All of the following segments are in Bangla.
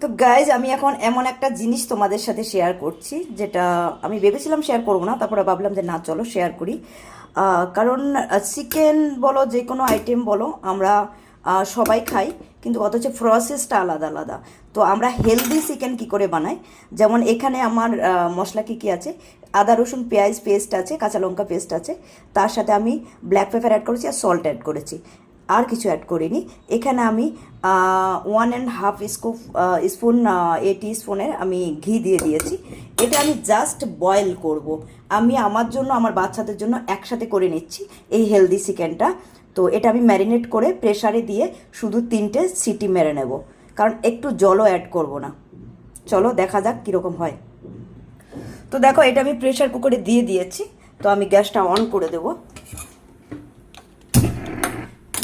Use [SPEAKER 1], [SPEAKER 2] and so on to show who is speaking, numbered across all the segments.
[SPEAKER 1] তো গাইজ আমি এখন এমন একটা জিনিস তোমাদের সাথে শেয়ার করছি, যেটা আমি ভেবেছিলাম শেয়ার করব না, তারপরে ভাবলাম যে না, চলো শেয়ার করি। কারণ চিকেন বলো, যে কোনো আইটেম বলো, আমরা সবাই খাই, কিন্তু অথচ প্রসেসটা আলাদা আলাদা। তো আমরা হেলদি চিকেন কি করে বানাই? যেমন এখানে আমার মশলা কী কী আছে? আদা, রসুন, পেঁয়াজ পেস্ট আছে, কাঁচা লঙ্কা পেস্ট আছে, তার সাথে আমি ব্ল্যাক পেপার অ্যাড করেছি আর সল্ট অ্যাড করেছি। আর কিছু অ্যাড করিনি। এখানে আমি one and half scoop spoon eighty স্পুনের আমি ঘি দিয়ে দিয়েছি। এটা আমি জাস্ট বয়েল করব। আমি আমার জন্য, আমার বাচ্চাদের জন্য একসাথে করে নিচ্ছি এই হেলদি চিকেনটা তো এটা আমি ম্যারিনেট করে প্রেশারে দিয়ে শুধু তিনটে সিটি মেরে নেব। কারণ একটু জলও অ্যাড করব না। চলো দেখা যাক কীরকম হয়। তো দেখো, এটা আমি প্রেশার কুকারে দিয়ে দিয়েছি। তো আমি গ্যাসটা অন করে দেবো।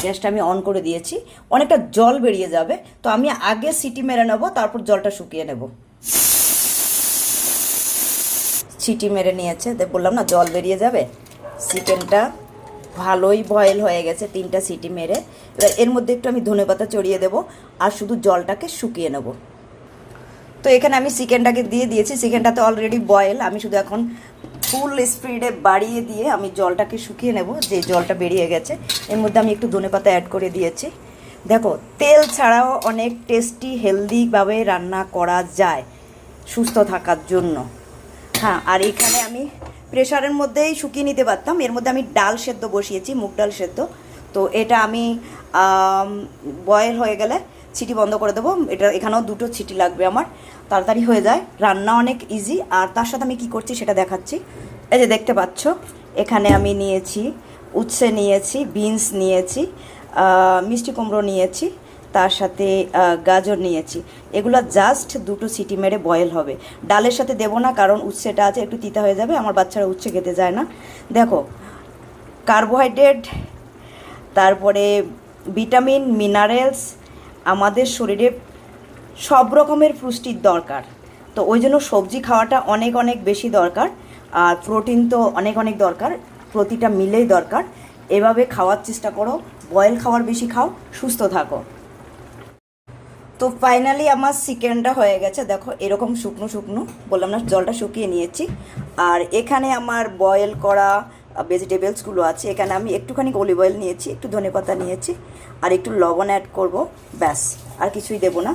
[SPEAKER 1] গ্যাসটা আমি অন করে দিয়েছি। অনেকটা জল বেরিয়ে যাবে। তো আমি আগে সিটি মেরে নেব, তারপর জলটা শুকিয়ে নেব। সিটি মেরে নিয়েছে। বললাম না, জল বেরিয়ে যাবে? চিকেনটা ভালোই বয়েল হয়ে গেছে, তিনটা সিটি মেরে। এবার এর মধ্যে একটু আমি ধনেপাতা চড়িয়ে দেবো আর শুধু জলটাকে শুকিয়ে নেব। তো এখানে আমি চিকেনটাকে দিয়ে দিয়েছি। চিকেনটা তো অলরেডি বয়েল আমি শুধু এখন ফুল স্পিডে বাড়িয়ে দিয়ে আমি জলটাকে শুকিয়ে নেব, যে জলটা বেরিয়ে গেছে। এর মধ্যে আমি একটু ধনেপাতা অ্যাড করে দিয়েছি। দেখো, তেল ছাড়াও অনেক টেস্টি হেলদিভাবে রান্না করা যায় সুস্থ থাকার জন্য। হ্যাঁ আর এখানে আমি প্রেশারের মধ্যেই শুকিয়ে নিতে পারতাম। এর মধ্যে আমি ডাল সেদ্ধ বসিয়েছি, মুগ ডাল সেদ্ধ। তো এটা আমি বয়েল হয়ে গেলে ছিটি বন্ধ করে দেবো। এটা এখানেও দুটো ছিটি লাগবে আমার। তাড়াতাড়ি হয়ে যায়। রান্না অনেক ইজি আর তার সাথে আমি কি করছি সেটা দেখাচ্ছি। এই যে দেখতে পাচ্ছ এখানে আমি নিয়েছি উচ্ছে নিয়েছি বিনস নিয়েছি মিষ্টি কুমড়ো নিয়েছি তার সাথে গাজর নিয়েছি। এগুলো জাস্ট দুটো সিটি মেরে বয়েল হবে। ডালের সাথে দেবো না কারণ উচ্ছেটা আছে একটু তিতা হয়ে যাবে। আমার বাচ্চারা উচ্ছে খেতে যায় না। দেখো কার্বোহাইড্রেট তারপরে ভিটামিন, মিনারেলস, আমাদের শরীরে সব রকমের পুষ্টির দরকার। তো ওই জন্য সবজি খাওয়াটা অনেক অনেক বেশি দরকার। আর প্রোটিন তো অনেক অনেক দরকার। প্রতিটা মিলেই দরকার। এভাবে খাওয়ার চেষ্টা করো। বয়েল খাওয়ার বেশি খাও। সুস্থ থাকো। তো ফাইনালি আমার চিকেনটা হয়ে গেছে। দেখো, এরকম শুকনো শুকনো। বললাম না, জলটা শুকিয়ে নিয়েছি। আর এখানে আমার বয়েল করা ভেজিটেবলসগুলো আছে। এখানে আমি একটুখানি অলিভ অয়েল নিয়েছি, একটু ধনেপাতা নিয়েছি, আর একটু লবণ অ্যাড করব, ব্যাস, আর কিছুই দেবো না।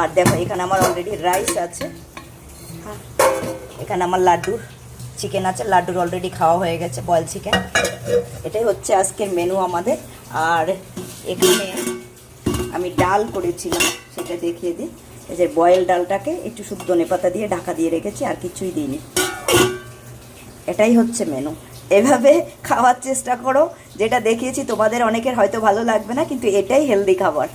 [SPEAKER 1] আর দেখো, এখানে আমার অলরেডি রাইস আছে। এখানে আমার লাড্ডুর চিকেন আছে, লাড্ডুর অলরেডি খাওয়া হয়ে গেছে বয়েল চিকেন এটাই হচ্ছে আজকের মেনু আমাদের। আর এখানে আমি ডাল করেছিলাম, সেটা দেখিয়ে দিই। এই যে বয়েল ডালটাকে একটু শুদ্ধ ধনেপাতা দিয়ে ঢাকা দিয়ে রেখেছি, আর কিছুই দিইনি। এটাই হচ্ছে মেনু এভাবে খাওয়ার চেষ্টা করো, যেটা দেখিয়েছি তোমাদের অনেকের হয়তো ভালো লাগবে না, কিন্তু এটাই হেলদি খাবার।